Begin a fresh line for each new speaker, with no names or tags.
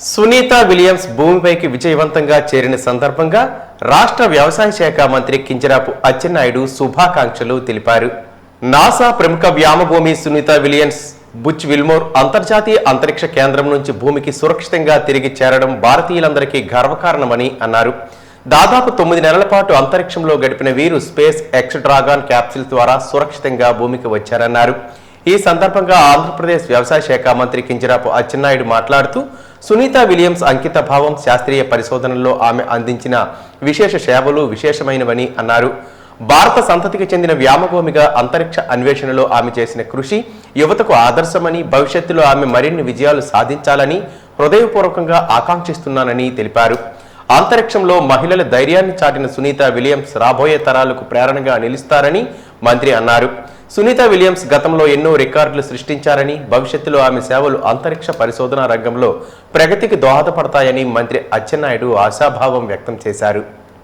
Sunitha Williams భూమిపైకి విజయవంతంగా చేరిన సందర్భంగా రాష్ట్ర వ్యవసాయ శాఖ మంత్రి కింజరాపు అచ్చెన్నాయుడు శుభాకాంక్షలు తెలిపారు. నాసా ప్రముఖ వ్యామభూమి సునీత విలియమ్స్ బుచ్ విల్మోర్ అంతర్జాతీయ అంతరిక్ష కేంద్రం నుంచి భూమికి సురక్షితంగా తిరిగి చేరడం భారతీయులందరికీ గర్వకారణమని అన్నారు. దాదాపు తొమ్మిది నెలల పాటు అంతరిక్షంలో గడిపిన వీరు స్పేస్ ఎక్స్ డ్రాగాన్ క్యాప్సిల్ ద్వారా సురక్షితంగా భూమికి వచ్చారన్నారు. ఈ సందర్భంగా ఆంధ్రప్రదేశ్ వ్యవసాయ శాఖ మంత్రి కింజరాపు అచ్చెన్నాయుడు మాట్లాడుతూ సునీత విలియమ్స్ అంకిత భావం శాస్త్రీయ పరిశోధనల్లో ఆమె అందించిన విశేష సేవలు విశేషమైనవని అన్నారు. భారత సంతతికి చెందిన వ్యామభూమిగా అంతరిక్ష అన్వేషణలో ఆమె చేసిన కృషి యువతకు ఆదర్శమని భవిష్యత్తులో ఆమె మరిన్ని విజయాలు సాధించాలని హృదయపూర్వకంగా ఆకాంక్షిస్తున్నానని తెలిపారు. అంతరిక్షంలో మహిళల ధైర్యాన్ని చాటిన సునీత విలియమ్స్ రాబోయే తరాలకు ప్రేరణగా నిలుస్తారని మంత్రి అన్నారు. సునీత విలియమ్స్ గతంలో ఎన్నో రికార్డులు సృష్టించారని భవిష్యత్తులో ఆమె సేవలు అంతరిక్ష పరిశోధన రంగంలో ప్రగతికి దోహదపడతాయని మంత్రి అచ్చెన్నాయుడు ఆశాభావం వ్యక్తం చేశారు.